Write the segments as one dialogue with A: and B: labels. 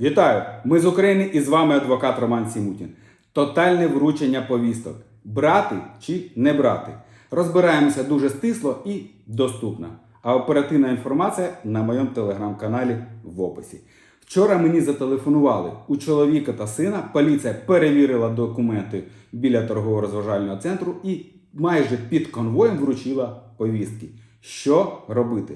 A: Вітаю! Ми з України і з вами адвокат Роман Сімутін. Тотальне вручення повісток. Брати чи не брати. Розбираємося дуже стисло і доступно. А оперативна інформація на моєму телеграм-каналі в описі. Вчора мені зателефонували у чоловіка та сина. Поліція перевірила документи біля торгово-розважального центру і майже під конвоєм вручила повістки. Що робити?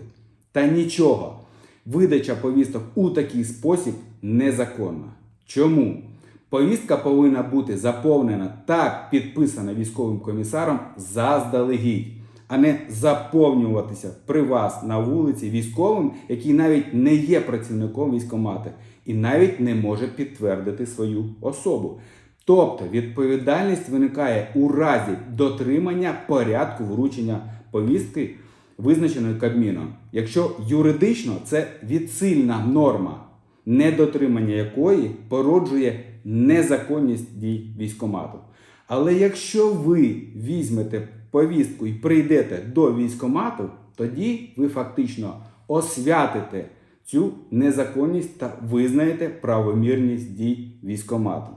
A: Та нічого. Видача повісток у такий спосіб незаконна. Чому? Повістка повинна бути заповнена та підписана військовим комісаром заздалегідь, а не заповнюватися при вас на вулиці військовим, який навіть не є працівником військкомати і навіть не може підтвердити свою особу. Тобто відповідальність виникає у разі дотримання порядку вручення повістки, визначеної Кабміном, якщо юридично це відсильна норма, недотримання якої породжує незаконність дій військкомату. Але якщо ви візьмете повістку і прийдете до військкомату, тоді ви фактично освятите цю незаконність та визнаєте правомірність дій військкомату.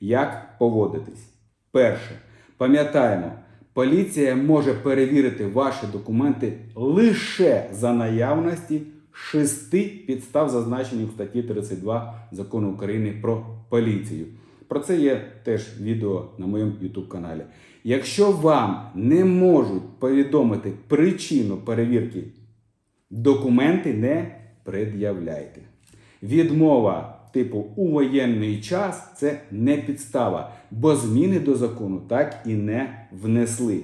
A: Як поводитись? Перше. Пам'ятаємо, поліція може перевірити ваші документи лише за наявності шести підстав, зазначених у статті 32 закону України про поліцію. Про це є теж відео на моєму YouTube каналі. Якщо вам не можуть повідомити причину перевірки, документи не пред'являйте. Відмова типу у воєнний час це не підстава, бо зміни до закону так і не внесли.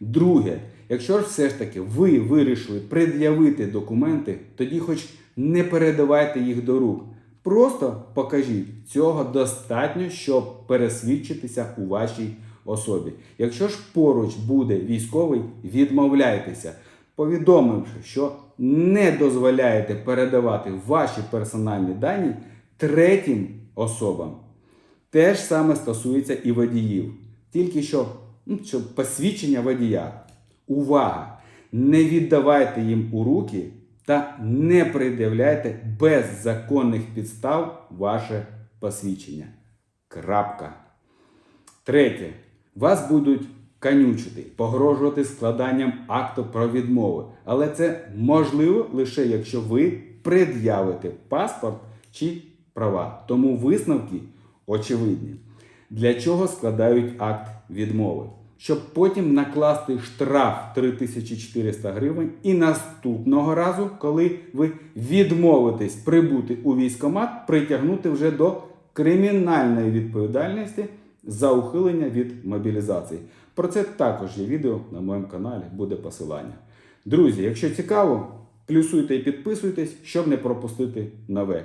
A: Друге, якщо ж все ж таки ви вирішили пред'явити документи, тоді хоч не передавайте їх до рук. Просто покажіть, цього достатньо, щоб пересвідчитися у вашій особі. Якщо ж поруч буде військовий, відмовляйтеся, повідомивши, що не дозволяєте передавати ваші персональні дані третім особам. Те ж саме стосується і водіїв. Тільки що, ну, що посвідчення водія. Увага! Не віддавайте їм у руки та не пред'являйте без законних підстав ваше посвідчення. Крапка. Третє. Вас будуть канючити, погрожувати складанням акту про відмову. Але це можливо лише якщо ви пред'явите паспорт чи права. Тому висновки очевидні. Для чого складають акт відмови? Щоб потім накласти штраф 3400 гривень і наступного разу, коли ви відмовитесь прибути у військкомат, притягнути вже до кримінальної відповідальності за ухилення від мобілізації. Про це також є відео на моєму каналі, буде посилання. Друзі, якщо цікаво, плюсуйте і підписуйтесь, щоб не пропустити нове.